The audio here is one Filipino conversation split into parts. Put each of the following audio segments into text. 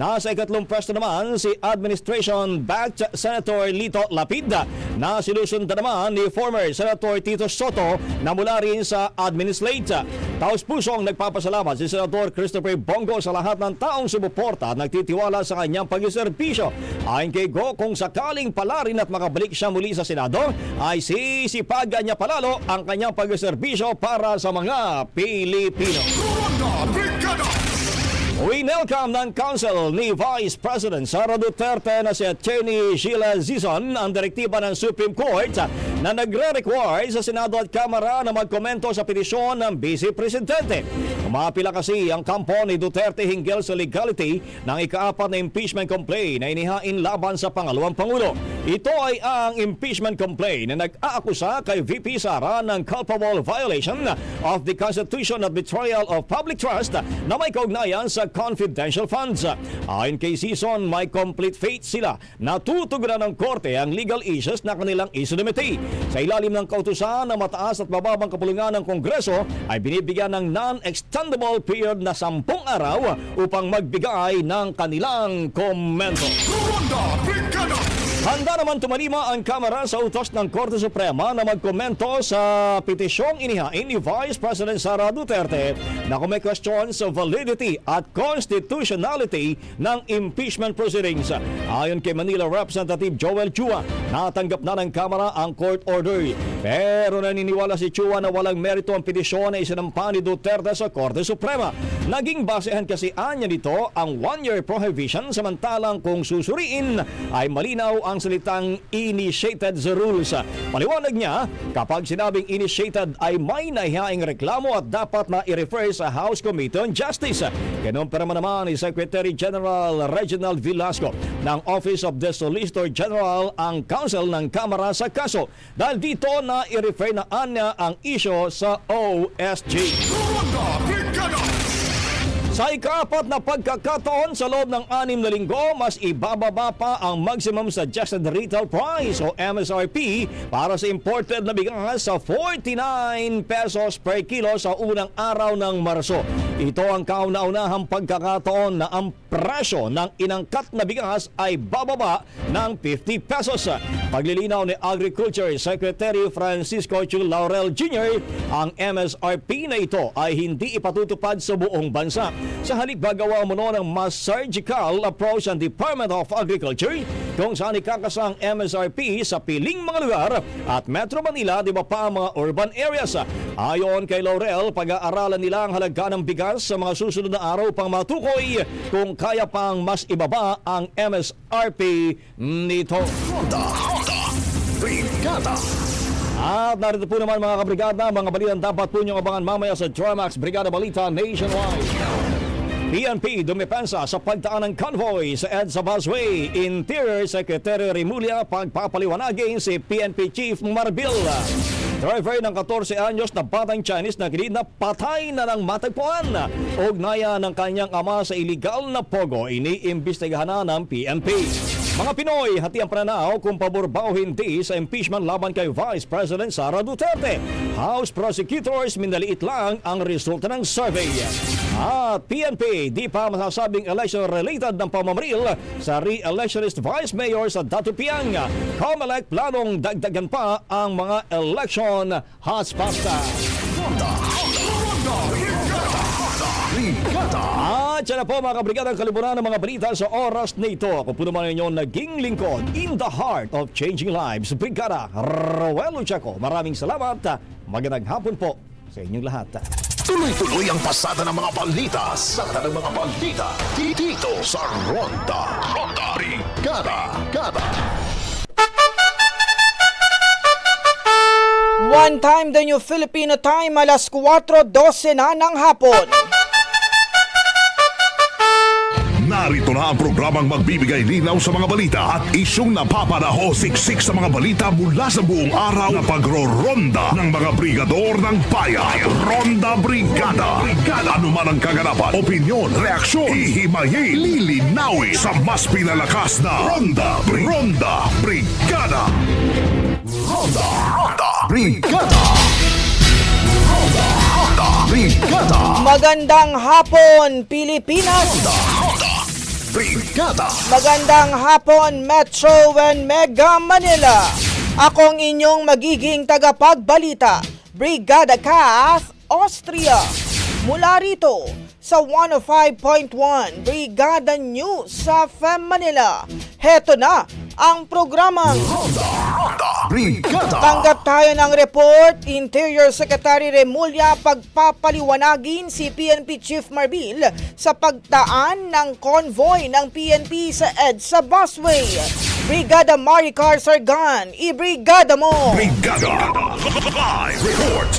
Nasa ikatlong pwesto naman si Administration-backed Senator Lito Lapid na sinusundan naman ni former Senator Tito Soto na mula rin sa Administrate. Taos pusong nagpapasalamat si Senator Christopher Bongo sa lahat ng taong sumuporta at nagtitiwala sa kanyang pag-serbisyo. Ayon kay Go, kung sakaling palarin at makabalik siya muli sa Senado, ay sisipagan niya palalo ang kanyang pag-serbisyo para sa mga Pilipino. Winelcome ng Council ni Vice President Sara Duterte na si Attorney Sheila Zizon ang direktiba ng Supreme Court na nagre-require sa Senado at Kamara na magkomento sa petisyon ng Vice Presidente. Umapila kasi ang kampo ni Duterte hinggil sa legality ng ikaapat na impeachment complaint na inihain laban sa pangalawang Pangulo. Ito ay ang impeachment complaint na nag-aakusa kay VP Sara ng culpable violation of the Constitution at betrayal of public trust na may kaugnayan sa confidential funds. Ayon kay Season, may complete faith sila na tutugunan ng korte ang legal issues na kanilang isinumiti. Sa ilalim ng kautusan na mataas at mababang kapulungan ng Kongreso ay binibigyan ng non-extendable period na sampung araw upang magbigay ng kanilang komento. Handa naman tumalima ang Kamara sa utos ng Korte Suprema na magkomento sa petisyong inihain ni Vice President Sara Duterte na kung may question sa validity at constitutionality ng impeachment proceedings. Ayon kay Manila Representative Joel Chua, natanggap na ng Kamara ang court order. Pero naniniwala si Chua na walang merito ang petisyon na isinampa ni Duterte sa Korte Suprema. Naging basehan kasi anya nito ang one-year prohibition samantalang kung susuriin ay malinaw ang salitang initiated sa rules. Paliwanag niya, kapag sinabing initiated ay may nahihaing reklamo at dapat na i-refer sa House Committee on Justice. Kinumpira mo naman ni Secretary General Reginald Velasco ng Office of the Solicitor General ang counsel ng Kamara sa kaso dahil dito na i-refer na anya ang issue sa OSG. Sa ikaapat na pagkakataon sa loob ng anim na linggo, mas ibababa pa ang maximum suggested retail price o MSRP para sa imported na bigas sa 49 pesos per kilo sa unang araw ng Marso. Ito ang kauna-unahang pagkakataon na ang presyo ng inangkat na bigas ay bababa ng 50 pesos. Paglilinaw ni Agriculture Secretary Francisco Chu Laurel Jr., ang MSRP na ito ay hindi ipatutupad sa buong bansa. Sa halip gagawa mo ng mas surgical approach ang Department of Agriculture kung saan ikakasa ang MSRP sa piling mga lugar at Metro Manila di ba pa ang mga urban areas. Ayon kay Laurel, pag-aaralan nila ang halaga ng bigas sa mga susunod na araw pang matukoy kung kaya pang mas ibaba ang MSRP nito. Brigada At narito po naman mga kabrigada, mga balitang dapat po niyong abangan mamaya sa Dramax Brigada Balita Nationwide. PNP dumipensa sa pagdaan ng convoy sa EDSA Busway. Interior Secretary Remulla pagpapaliwanagin si PNP Chief Marbil. Driver ng 14 anyos na batang Chinese na na patay na ng matagpuan. Ugnaya ng kanyang ama sa illegal na pogo, iniimbestigahan na ng PNP. Mga Pinoy, hati ang pananaw kung pabor ba o hindi sa impeachment laban kay Vice President Sara Duterte. House prosecutors minaliit lang ang resulta ng survey. At PNP, di pa masasabing election-related ng pamamaril sa re-electionist Vice Mayor sa Datupiang. COMELEC planong dagdagan pa ang mga election. Brigada At yan na po mga kabrigada ang kaliburan ng mga balita sa oras na ito. Ako po naman inyong naging lingkod in the heart of changing lives. Brigada Roel Chaco. Maraming salamat. Magandang hapon po sa inyong lahat. Tuloy-tuloy ang pasada ng mga balita. Sa ng mga balita. Dito sa Ronda Ronda Brigada Gada. One time the new Filipino time alas 4.12 na ng hapon. Narito na ang programang magbibigay linaw sa mga balita at isyong napapanaho siksik sa mga balita mula sa buong araw na pagro-ronda ng mga brigador ng bayan. Ronda Brigada. Brigada. Ano man ang kaganapan, opinyon, reaksyon, ihimayin, lilinawin sa mas pinalakas na Ronda. Ronda Brigada. Ronda. Ronda Brigada. Ronda. Ronda Brigada. Magandang hapon, Pilipinas! Ronda. Brigada Magandang hapon, Metro and Mega Manila. Ako ang inyong magiging tagapagbalita, Brigada Kath, Austria. Mula rito sa 105.1 Brigada News sa FM Manila. Heto na ang programang Brigada Tanggap tayo ng report, Interior Secretary Remulla pagpapaliwanagin si PNP Chief Marbil sa pagtaan ng convoy ng PNP sa EDSA Busway. Brigada Maricar Sargan, ibrigada mo! Brigada Live Report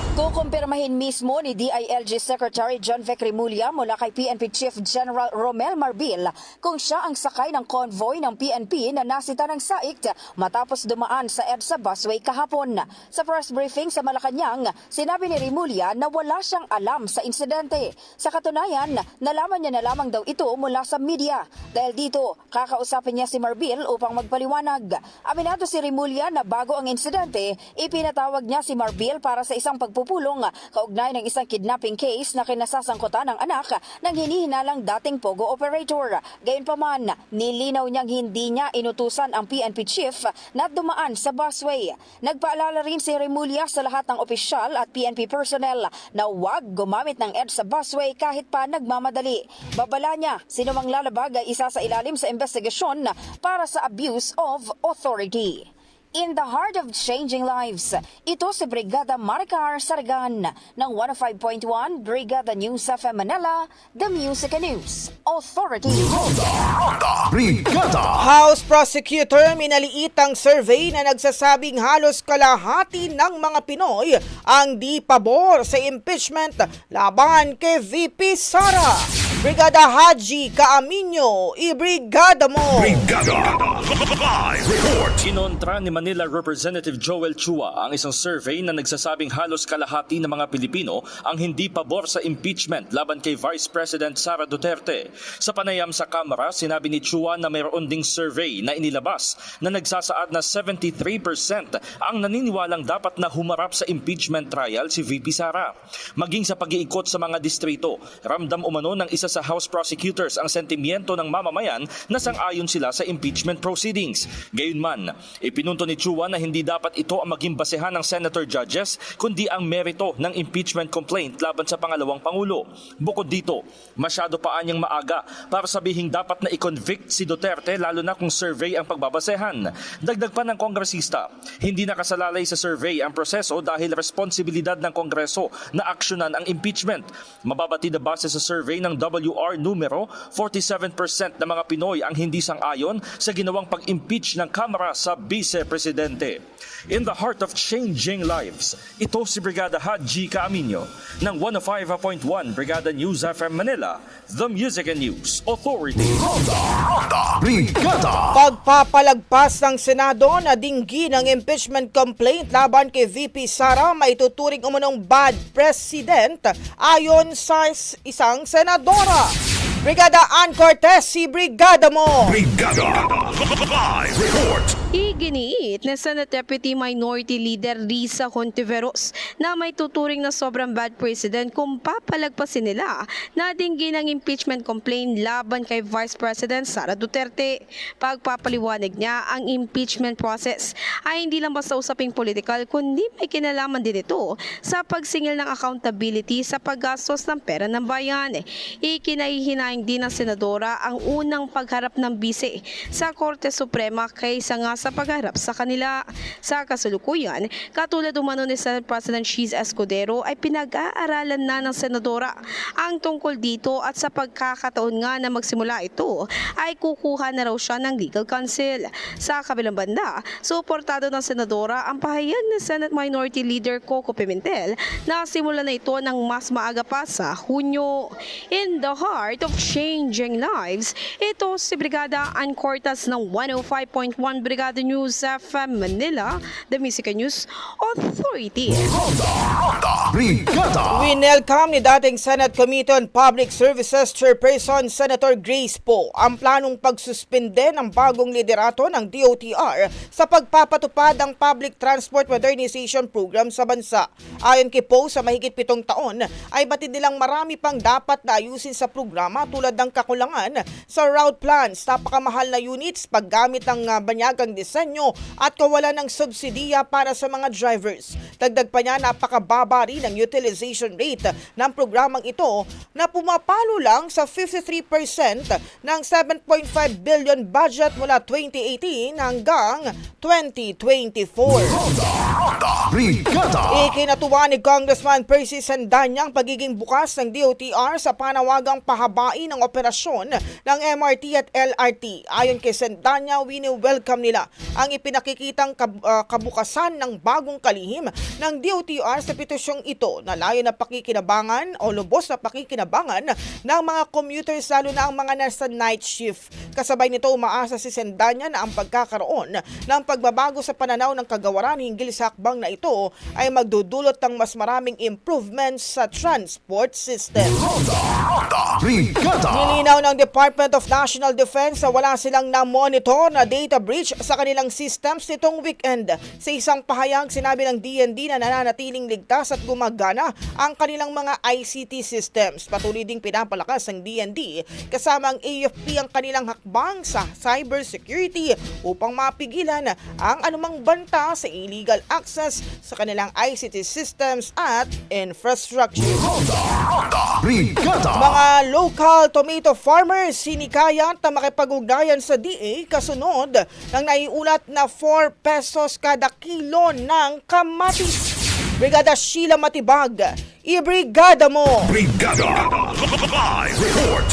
Kukumpirmahin mismo ni DILG Secretary John Vic Remulla mula kay PNP Chief General Romel Marbil kung siya ang sakay ng convoy ng PNP na nasita ng SAICT matapos dumaan sa EDSA busway kahapon. Sa press briefing sa Malacanang, sinabi ni Remulla na wala siyang alam sa insidente. Sa katunayan, nalaman niya na lamang daw ito mula sa media. Dahil dito, kakausapin niya si Marbil upang magpaliwanag. Aminado si Remulla na bago ang insidente, ipinatawag niya si Marbil para sa isang pagpupulong kaugnay ng isang kidnapping case na kinasasangkutan ng anak ng hinihinalang dating Pogo operator. Gayunpaman, nilinaw niyang hindi niya inutusan ang PNP chief na dumaan sa busway. Nagpaalala rin si Remulla sa lahat ng opisyal at PNP personnel na huwag gumamit ng EDSA busway kahit pa nagmamadali. Babala niya, sinumang lalabag ay isa sa ilalim sa investigasyon para sa abuse of authority. In the heart of changing lives, ito si Brigada Maricar Sargan ng 105.1 Brigada News of Manila, The Music and News Authority. Brigada House Prosecutor minaliit ang survey na nagsasabing halos kalahati ng mga Pinoy ang di pabor sa impeachment laban kay VP Sara. Brigada Haji Kaaminyo, ibrigada mo! Brigada Live Report Kinontra ni Manila Representative Joel Chua ang isang survey na nagsasabing halos kalahati ng mga Pilipino ang hindi pabor sa impeachment laban kay Vice President Sara Duterte. Sa panayam sa Kamara, sinabi ni Chua na mayroon ding survey na inilabas na nagsasaad na 73% ang naniniwalang dapat na humarap sa impeachment trial si VP Sara. Maging sa pag-iikot sa mga distrito, ramdam umano ng isa sa House prosecutors ang sentimiento ng mamamayan na sang-ayon sila sa impeachment proceedings. Gayunman, ipinunto ni Chua na hindi dapat ito ang maging basehan ng senator judges kundi ang merito ng impeachment complaint laban sa pangalawang pangulo. Bukod dito, masyado pa anyang maaga para sabihing dapat na i-convict si Duterte lalo na kung survey ang pagbabasehan. Dagdag pa ng kongresista, hindi nakasalalay sa survey ang proseso dahil responsibilidad ng kongreso na aksyonan ang impeachment. Mababatid na base sa survey ng WR numero, 47% ng mga Pinoy ang hindi sang-ayon sa ginawang pag-impeach ng Kamara sa Vice-Presidente. In the heart of changing lives, ito si Brigada Haji Kaaminyo ng 105.1 Brigada News FM Manila, The Music and News Authority. Brigada Pagpapalagpas ng Senado na dinggi ng impeachment complaint laban kay VP Sara maituturing umunong bad president ayon sa is- isang senadora. Brigada Ann Cortez, si Brigada mo! Brigada Live Report Iginiit na Senate Deputy Minority Leader Risa Hontiveros na may tuturing na sobrang bad president kung papalagpasin nila na dinggi ng impeachment complaint laban kay Vice President Sara Duterte. Pagpapaliwanag niya ang impeachment process ay hindi lang basta usaping political kundi may kinalaman din ito sa pagsingil ng accountability sa paggastos ng pera ng bayan. Ikinahihinaing din ng senadora ang unang pagharap ng bise sa Korte Suprema kaysa nga sa pagharap sa kanila. Sa kasalukuyan, katulad umano ni Senate President Cheese Escudero ay pinag-aaralan na ng senadora ang tungkol dito at sa pagkakataon nga na magsimula ito ay kukuha na raw siya ng legal counsel. Sa kabilang banda, suportado ng senadora ang pahayag ni Senate Minority Leader Coco Pimentel na simula na ito ng mas maaga pa sa Hunyo. In the heart of changing lives, ito si Brigada Ann Cortas ng 105.1 Brigada News FM Manila, The Music and News Authority. Brigada Winelcome ni dating Senate Committee on Public Services Chairperson Senator Grace Poe ang planong pagsuspinde ng bagong liderato ng DOTR sa pagpapatupad ng Public Transport Modernization Program sa bansa. Ayon kay Poe sa mahigit pitong taon ay batid nilang marami pang dapat na ayusin sa programa tulad ng kakulangan sa route plans, napakamahal na units, paggamit ng ah, banyagang disenyo at kawalan ng subsidiya para sa mga drivers. Dagdag pa niya, napakababa rin ang utilization rate ng programang ito na pumapalo lang sa 53% ng 7.5 billion budget mula 2018 hanggang 2024. Brigada! Ikinatuwa ni Congressman Percy Sandanya ang pagiging bukas ng DOTR sa panawagang pahabain ng operasyon ng MRT at LRT. Ayon kay Sandanya, wini-welcome nila ang ipinakikitang kab- ah, kabukasan ng bagong kalihim ng DOTR sa petisyong ito na layo na pakikinabangan o lubos na pakikinabangan ng mga commuters lalo na ang mga nasa night shift. Kasabay nito umaasa si Sandanya na ang pagkakaroon ng pagbabago sa pananaw ng kagawaran hinggil sa hakbang na ito ay magdudulot ng mas maraming improvements sa transport system. Brigada! Nilinaw ng Department of National Defense na wala silang na-monitor na data breach sa kanilang systems nitong weekend. Sa isang pahayag, sinabi ng DND na nananatiling ligtas at gumagana ang kanilang mga ICT systems. Patuloy ding pinapalakas ng DND kasama ang AFP ang kanilang hakbang sa cybersecurity upang mapigilan ang anumang banta sa illegal access sa kanilang ICT systems at infrastructure. Brigada! Mga local tomato farmers sinikayat na makipag-ugnayan sa DA kasunod ng naiulat na 4 pesos kada kilo ng kamatis. Brigada Sheila Matibag, ibrigada mo! Brigada! Live report!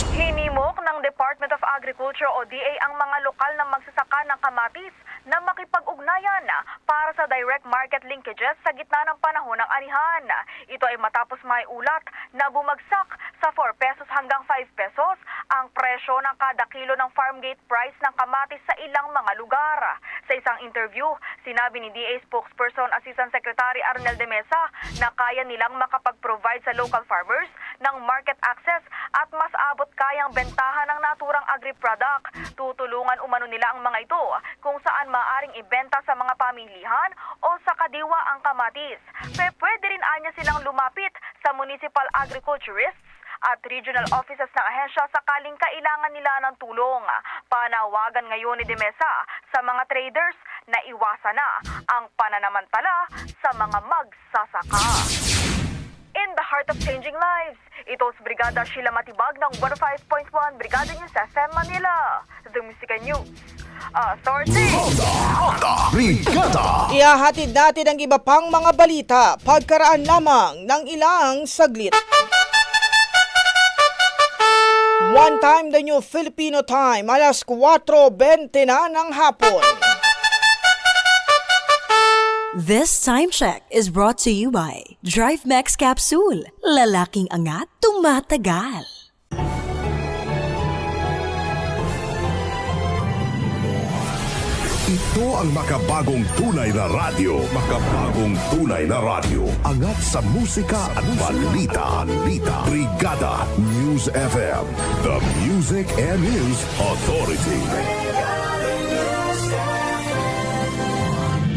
Department of Agriculture o DA ang mga lokal na magsasaka ng kamatis na makipag-ugnayan para sa direct market linkages sa gitna ng panahon ng anihan. Ito ay matapos may ulat na bumagsak sa 4 pesos hanggang 5 pesos ang presyo ng kada kilo ng farm gate price ng kamatis sa ilang mga lugar. Sa isang interview, sinabi ni DA spokesperson Assistant Secretary Arnel de Mesa na kaya nilang makapag-provide sa local farmers ng market access at mas abot kayang bentahan ng naturang agri-product. Tutulungan umano nila ang mga ito kung saan maaring ibenta sa mga pamilihan o sa kadiwa ang kamatis. Pe pwede rin anya silang lumapit sa municipal agriculturists at regional offices ng ahensya sakaling kailangan nila ng tulong. Panawagan ngayon ni Demesa sa mga traders na iwasan na ang pananamantala sa mga magsasaka. In the heart of changing lives, ito si Brigada Sheila Matibag ng 105.1 Brigada News FM Manila. The Musica News. Authority! Brigada! Ihahatid natin ang iba pang mga balita pagkaraan lamang ng ilang saglit. One time the new Filipino time, alas 4.20 na ng hapon. This time check is brought to you by Drive Max Capsule. Lalaking angat, tumatagal. Ito ang makabagong tunay na radyo. Makabagong tunay na radyo. Angat sa musika at balita. Balita. Brigada News FM. The Music and News Authority. Brigada.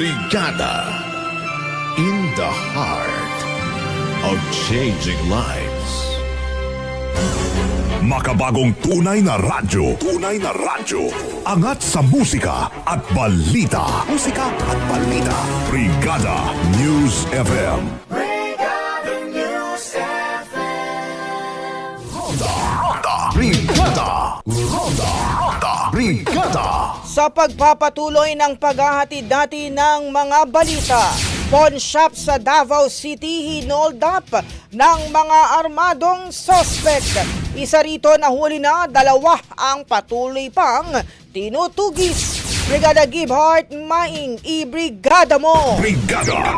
Brigada in the heart of changing lives. Makabagong tunay na radyo. Tunay na radyo. Angat sa musika at balita. Musika at balita. Brigada News FM. Brigada News FM. Ronda, Ronda, Brigada. Ronda, Ronda, Brigada. Sa pagpapatuloy ng paghahatid dati ng mga balita, pawn shop sa Davao City hinold up ng mga armadong suspect. Isa rito nahuli na dalawa ang patuloy pang tinutugis. Brigada Gibbart, maing i-brigada mo! Brigada.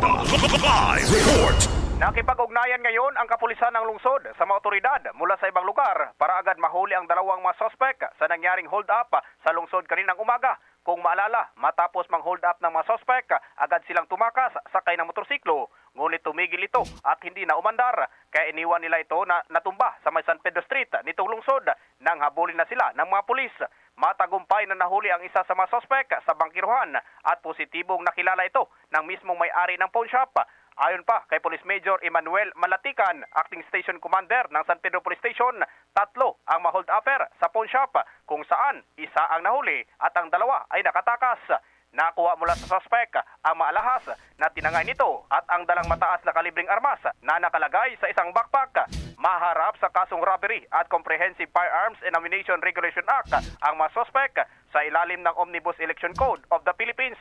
Live report. Nakipag-ugnayan ngayon ang kapulisan ng lungsod sa mga otoridad mula sa ibang lugar para agad mahuli ang dalawang mga sospek sa nangyaring hold-up sa lungsod kaninang umaga. Kung maalala, matapos mang hold up ng mga sospek, agad silang tumakas sakay ng motorsiklo. Ngunit tumigil ito at hindi na umandar. Kaya iniwan nila ito na natumba sa may San Pedro Street nitong lungsod nang habulin na sila ng mga pulis. Matagumpay na nahuli ang isa sa mga sospek sa bangkiruhan at positibong nakilala ito ng mismong may-ari ng pawn shop. Ayon pa kay Police Major Emmanuel Malatikan, Acting Station Commander ng San Pedro Police Station, tatlo ang ma-hold upper sa pawn shop kung saan isa ang nahuli at ang dalawa ay nakatakas. Nakuha mula sa suspect ang maalahas na tinangay nito at ang dalang mataas na kalibreng armas na nakalagay sa isang backpack. Maharap sa kasong robbery at Comprehensive Firearms and Ammunition Regulation Act ang mga suspect sa ilalim ng Omnibus Election Code of the Philippines.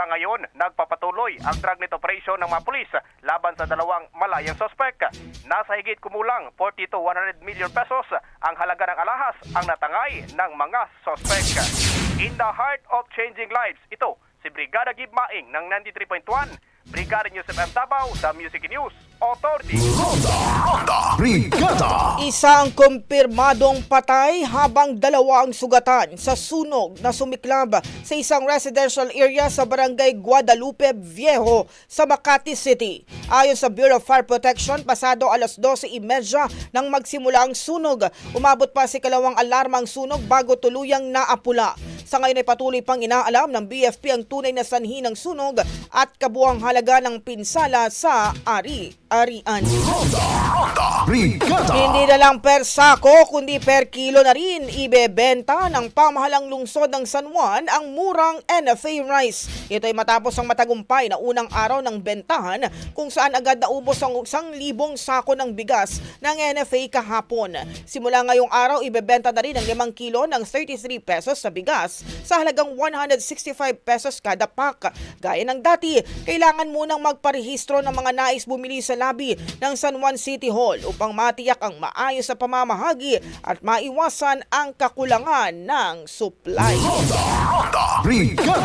Sa ngayon, nagpapatuloy ang dragnet operation ng mga pulis laban sa dalawang malayang sospek. Nasa higit kumulang 40 to 100 million pesos ang halaga ng alahas ang natangay ng mga sospek. In the heart of changing lives, ito si Brigada Gib Maing ng 93.1, Brigada News FM Davao sa Music News Authority. Ronda, Ronda, Brigada. Isang kumpirmadong patay habang dalawa ang sugatan sa sunog na sumiklab sa isang residential area sa barangay Guadalupe Viejo sa Makati City. Ayon sa Bureau of Fire Protection, pasado alas 12.30 nang magsimula ang sunog. Umabot pa si kalawang alarmang sunog bago tuluyang naapula. Sa ngayon ay patuloy pang inaalam ng BFP ang tunay na sanhi ng sunog at kabuang halaga ng pinsala sa ari-arian. Ronda, Ronda, Brigada. Hindi na lang per sako kundi per kilo na rin ibebenta ng pamahalang lungsod ng San Juan ang murang NFA rice. Ito ay matapos ang matagumpay na unang araw ng bentahan kung saan agad naubos ang isang libong sako ng bigas ng NFA kahapon. Simula ngayong araw ibebenta na rin ang 5 kilo ng 33 pesos sa bigas sa halagang 165 pesos kada pack. Gaya ng dati, kailangan munang magparehistro ng mga nais bumili sa labi ng San Juan City Hall upang matiyak ang maayos sa pamamahagi at maiwasan ang kakulangan ng supply.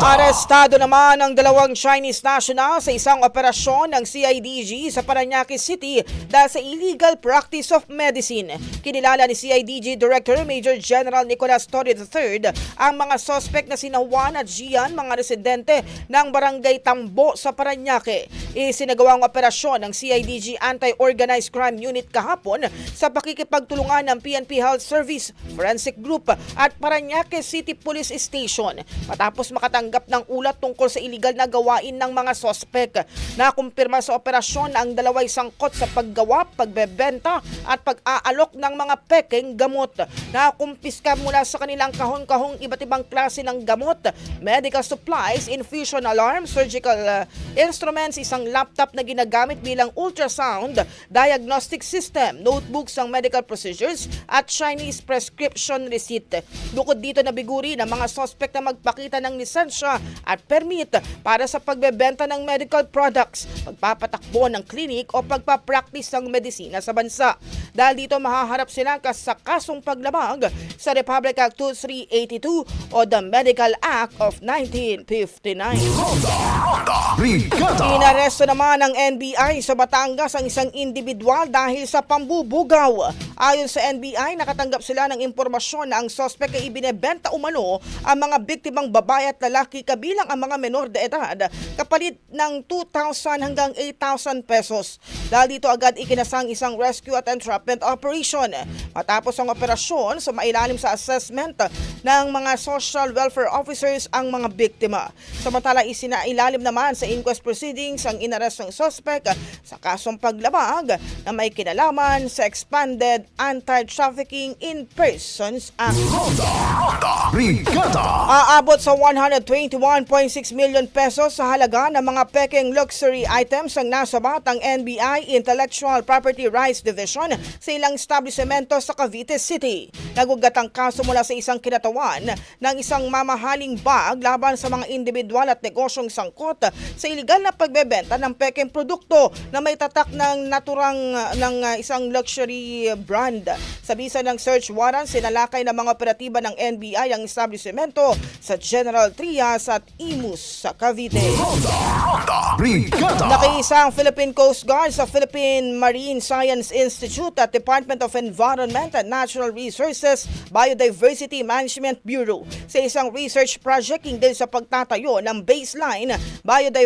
Arestado naman ang dalawang Chinese national sa isang operasyon ng CIDG sa Paranaque City dahil sa illegal practice of medicine. Kinilala ni CIDG Director Major General Nicolas Torre III ang mga suspect na sina Juan at Gian, mga residente ng Barangay Tambo sa Paranaque. Isinagawang operasyon ng CIDG Anti-Organized Crime Unit kahapon sa pakikipagtulungan ng PNP Health Service, Forensic Group at Paranaque City Police Station matapos makatanggap ng ulat tungkol sa iligal na gawain ng mga sospek. Nakumpirma sa operasyon na ang dalaway sangkot sa paggawa, pagbebenta at pag-aalok ng mga peking gamot. Nakumpiska mula sa kanilang kahon-kahong iba't ibang klase ng gamot, medical supplies, infusion alarm, surgical uh, instruments, isang laptop na ginagamit bilang ultrasound, diagnostic system, notebooks ng medical procedures at Chinese prescription receipt. Bukod dito nabiguri ng mga suspect na magpakita ng lisensya at permit para sa pagbebenta ng medical products, pagpapatakbo ng clinic o pagpapractice ng medisina sa bansa. Dahil dito mahaharap sila sa kasong paglabag sa Republic Act 2382 o the Medical Act of 1959. Brigada. Inaresto naman ng NBI sa Batangas ang isang individual dahil sa pambubugaw. Ayon sa NBI, nakatanggap sila ng impormasyon na ang sospek ay ibinebenta umano ang mga biktimang babae at lalaki kabilang ang mga menor de edad kapalit ng 2,000 hanggang 8,000 pesos. Dahil dito agad ikinasang isang rescue at entrapment operation. Matapos ang operasyon, sa mailalim sa assessment ng mga social welfare officers ang mga biktima. Samantala isinailalim naman naman sa inquest proceedings ang inarest ng suspect sa kasong paglabag na may kinalaman sa expanded Anti-Trafficking in Persons Act. Aabot sa 121.6 million pesos sa halaga ng mga peking luxury items ang nasabat ang NBI Intellectual Property Rights Division sa ilang establishmento sa Cavite City. Nagugat ang kaso mula sa isang kinatawan ng isang mamahaling bag laban sa mga individual at negosyong sangkot sa iligal na pagbebenta ng peking produkto na may tatak ng naturang ng uh, isang luxury brand. Sa bisa ng search warrant, sinalakay ng mga operatiba ng NBI ang establishmento sa General Trias at Imus sa Cavite. Nakiisa ang Philippine Coast Guard sa Philippine Marine Science Institute at Department of Environment and Natural Resources Biodiversity Management Bureau sa isang research project hinggil sa pagtatayo ng baseline biodiversity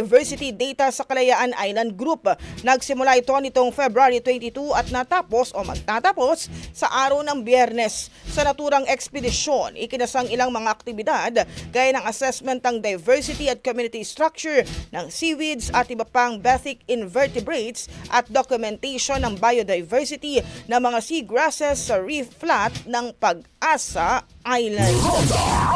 data sa Kalayaan Island Group. Nagsimula ito nitong February 22 at natapos o magtatapos sa araw ng biyernes. Sa naturang ekspedisyon, ikinasang ilang mga aktibidad gaya ng assessment ng diversity at community structure ng seaweeds at iba pang bathic invertebrates at documentation ng biodiversity ng mga seagrasses sa reef flat ng Pag-asa Island.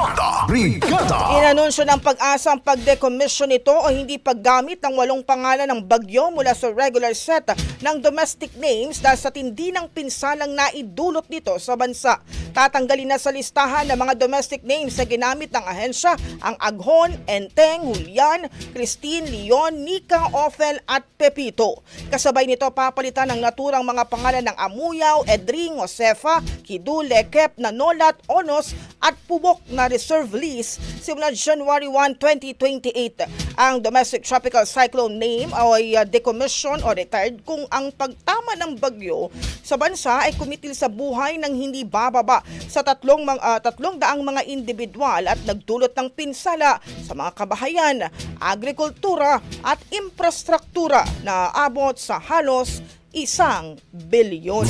Brigada! Inanunsyo ng pag-asa ang pagdecommission nito o hindi paggamit ng walong pangalan ng bagyo mula sa regular set ng domestic names dahil sa tindi ng pinsalang naidulot nito sa bansa. Tatanggalin na sa listahan ng mga domestic names na ginamit ng ahensya ang Aghon, Enteng, Julian, Christine, Leon, Nika, Ophel at Pepito. Kasabay nito papalitan ng naturang mga pangalan ng Amuyaw, Edring, Josefa, Kidu, Lekep, Nanolat, Onos at Pubok na reserve lease simula January 1, 2028. Ang domestic tropical cyclone name ay uh, decommission o retired kung ang pagtama ng bagyo sa bansa ay kumitil sa buhay ng hindi bababa sa tatlong, mga, uh, tatlong daang mga individual at nagdulot ng pinsala sa mga kabahayan, agrikultura at infrastruktura na abot sa halos isang bilyon.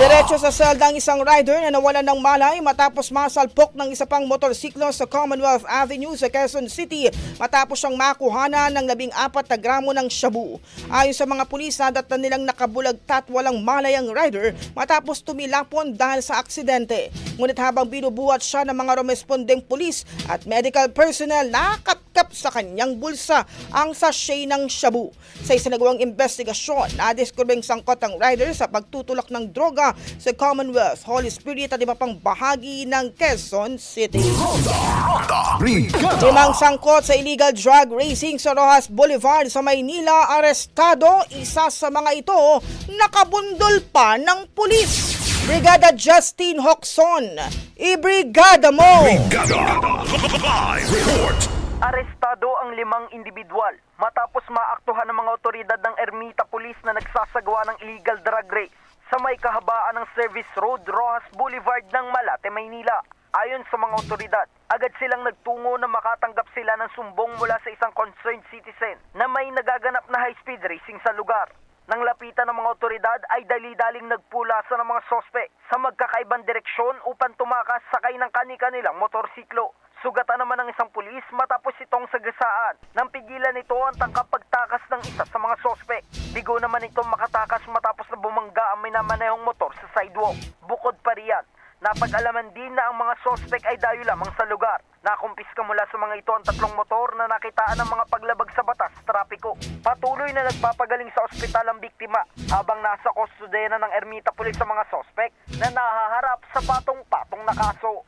Diretso sa selda ang isang rider na nawalan ng malay matapos masalpok ng isa pang motorsiklo sa Commonwealth Avenue sa Quezon City matapos siyang makuhana ng labing apat na gramo ng shabu. Ayon sa mga pulis, nadatan nilang nakabulagta at walang malay ang rider matapos tumilapon dahil sa aksidente. Ngunit habang binubuhat siya ng mga rumespondeng pulis at medical personnel, nakapkap sa kanyang bulsa ang sachet ng shabu. Sa isinagawang investigasyon, nadiskurbeng sangkot ang rider sa pagtutulak ng droga sa Commonwealth, Holy Spirit at iba pang bahagi ng Quezon City. Limang sangkot sa illegal drug racing sa Rojas Boulevard sa Maynila, arestado. Isa sa mga ito, nakabundol pa ng pulis. Brigada Justin Hoxon, ibrigada mo! Brigada! Live report! Arestado ang limang individual matapos maaktuhan ng mga otoridad ng Ermita Police na nagsasagawa ng illegal drug race sa may kahabaan ng Service Road, Rojas Boulevard ng Malate, Maynila. Ayon sa mga otoridad, agad silang nagtungo na makatanggap sila ng sumbong mula sa isang concerned citizen na may nagaganap na high-speed racing sa lugar. Nang lapitan ng mga otoridad ay dali-daling nagpulasa ng mga sospek sa magkakaibang direksyon upang tumakas sakay ng kani-kanilang motorsiklo. Sugatan naman ng isang pulis matapos itong sagasaan. Nang pigilan ito ang tangkap pagtakas ng isa sa mga sospek. Bigo naman itong makatakas matapos na bumangga ang minamanehong motor sa sidewalk. Bukod pa riyan, napag-alaman din na ang mga sospek ay dayo lamang sa lugar. Nakumpiska mula sa mga ito ang tatlong motor na nakitaan ng mga paglabag sa batas trapiko. Patuloy na nagpapagaling sa ospital ang biktima habang nasa kustodena ng Ermita Police sa mga sospek na nahaharap sa patong-patong na kaso.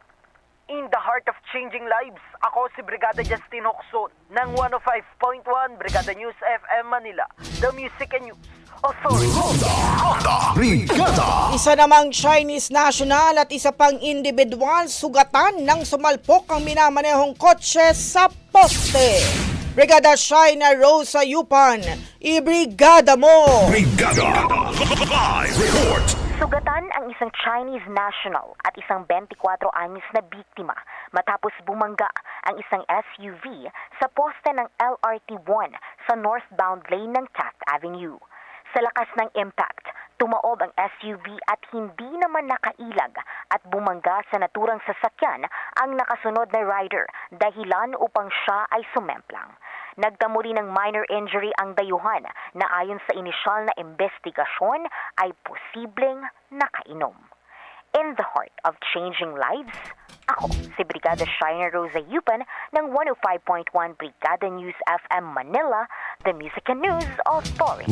In the heart of changing lives, ako si Brigada Justin Hoxon ng 105.1 Brigada News FM Manila, The Music and News Authority. Brigada! Isa namang Chinese national at isa pang individual sugatan ng sumalpok ang minamanehong kotse sa poste. Brigada China Rosa Yupan, ibrigada mo! Brigada! Live report! Sugatan ang isang Chinese national at isang 24 anyos na biktima matapos bumangga ang isang SUV sa poste ng LRT1 sa northbound lane ng Taft Avenue. Sa lakas ng impact, tumaob ang SUV at hindi naman nakailag at bumangga sa naturang sasakyan ang nakasunod na rider dahilan upang siya ay sumemplang. Nagtamo rin ng minor injury ang dayuhan na ayon sa inisyal na investigasyon ay posibleng nakainom. In the heart of changing lives, ako si Brigada Shiner Rosa Yupan ng 105.1 Brigada News FM Manila, the Music and News Authority.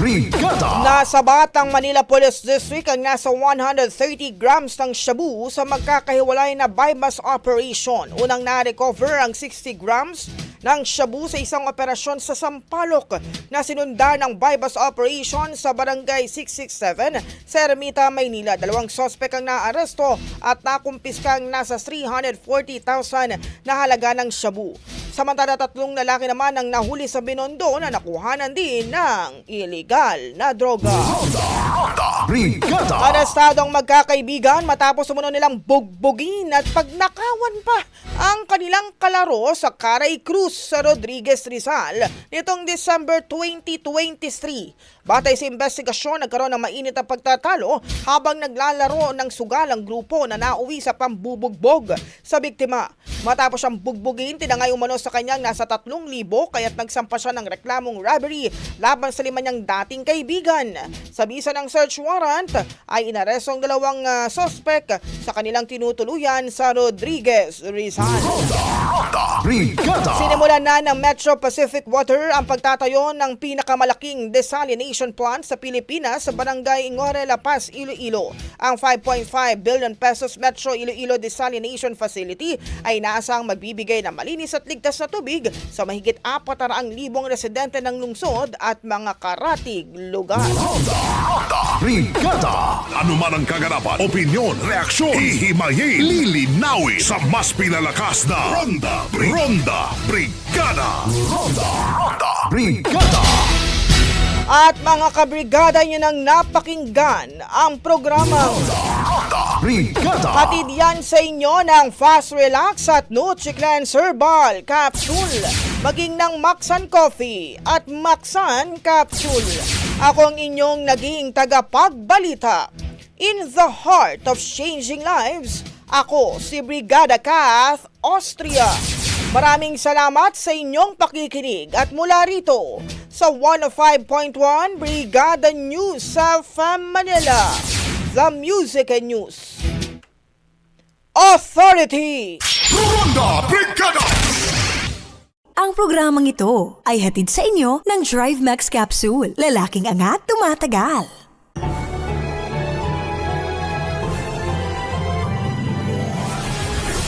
Brigada! Nasa Batang Manila Police District ang nasa 130 grams ng shabu sa magkakahiwalay na bypass operation. Unang na-recover ang 60 grams ng shabu sa isang operasyon sa Sampaloc na sinunda ng bypass operation sa barangay 667 sa Ermita, Maynila. Dalawang sospek ang naaresto at nakumpiska ang nasa 340,000 na halaga ng shabu. Samantala tatlong lalaki naman ang nahuli sa Binondo na nakuhanan din ng illegal na droga. Brigada! Arestado ang magkakaibigan matapos sumunod nilang bugbugin at pagnakawan pa ang kanilang kalaro sa Caray Cruz sa Rodriguez Rizal nitong December 2023. Batay sa investigasyon, nagkaroon ng mainit na pagtatalo habang naglalaro ng sugal ang grupo na nauwi sa pambubugbog sa biktima. Matapos siyang bugbugin, tinangay umano sa kanyang nasa 3,000 kaya't nagsampa siya ng reklamong robbery laban sa lima niyang dating kaibigan. Sa bisa ng search warrant ay inaresto ang dalawang ah, sospek sa kanilang tinutuluyan sa Rodriguez Rizal. Brigada! Sinimulan na ng Metro Pacific Water ang pagtatayo ng pinakamalaking desalination plant sa Pilipinas sa barangay Ingore, La Paz, Iloilo. Ang 5.5 billion pesos Metro Iloilo Desalination Facility ay naasang magbibigay ng malinis at ligtas na tubig sa mahigit 400,000 residente ng lungsod at mga karatig lugar. Brigada! Ano man ang kaganapan, opinyon, reaksyon, hihimayin, lilinawin sa mas pinalakas na Ronda! Ronda Brigada! Ronda! Ronda Brigada! At mga kabrigada nyo nang napakinggan ang programang Brigada! Hatid yan sa inyo ng Fast Relax at Nutriclan Herbal Capsule. Maging ng Maxan Coffee at Maxan Capsule. Ako ang inyong naging tagapagbalita. In the heart of changing lives, ako si Brigada Kath Austria. Maraming salamat sa inyong pakikinig at mula rito sa 105.1 Brigada News sa FM Manila. The Music and News Authority. Ronda Brigada! Ang programang ito ay hatid sa inyo ng Drive Max Capsule. Lalaking angat, tumatagal.